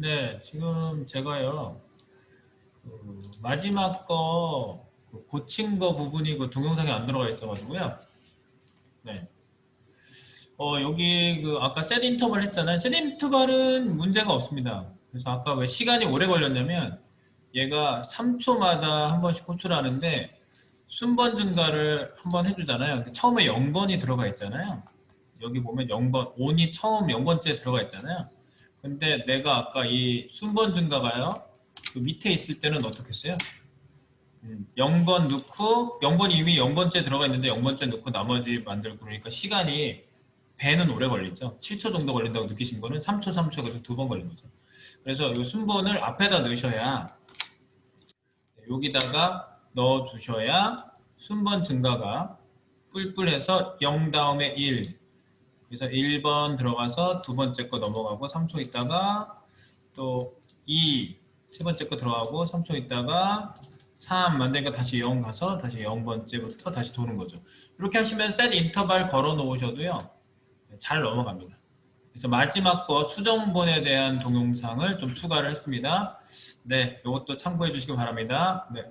네, 지금 제가요, 그 마지막 거그 고친 거 부분이 그 동영상에 안 들어가 있어가지고요. 네. 어, 여기 그 아까 셋 인터벌 했잖아요. 셋 인터벌은 문제가 없습니다. 그래서 아까 왜 시간이 오래 걸렸냐면 얘가 3초마다 한 번씩 호출하는데 순번 증가를 한 번 해주잖아요. 처음에 0번이 들어가 있잖아요. 여기 보면 0번, 온이 처음 0번째 들어가 있잖아요. 근데 내가 아까 이 순번 증가가요. 그 밑에 있을 때는 어떻게? 음, 0번 넣고 0번이 이미 0번째 들어가 있는데 0번째 넣고 나머지 만들고 그러니까 시간이 배는 오래 걸리죠. 7초 정도 걸린다고 느끼신 거는 3초, 3초 그래서 두 번 걸린 거죠. 그래서 이 순번을 앞에다 넣으셔야 여기다가 넣어 주셔야 순번 증가가 뿔뿔해서 0 다음에 1 그래서 1번 들어가서 두 번째 거 넘어가고 3초 있다가 또 2, 세 번째 거 들어가고 3초 있다가 3 만드니까 다시 0 가서 다시 0번째부터 다시 도는 거죠. 이렇게 하시면 셋 인터벌 걸어 놓으셔도요. 잘 넘어갑니다. 그래서 마지막 거 수정본에 대한 동영상을 좀 추가를 했습니다. 네, 이것도 참고해 주시기 바랍니다. 네.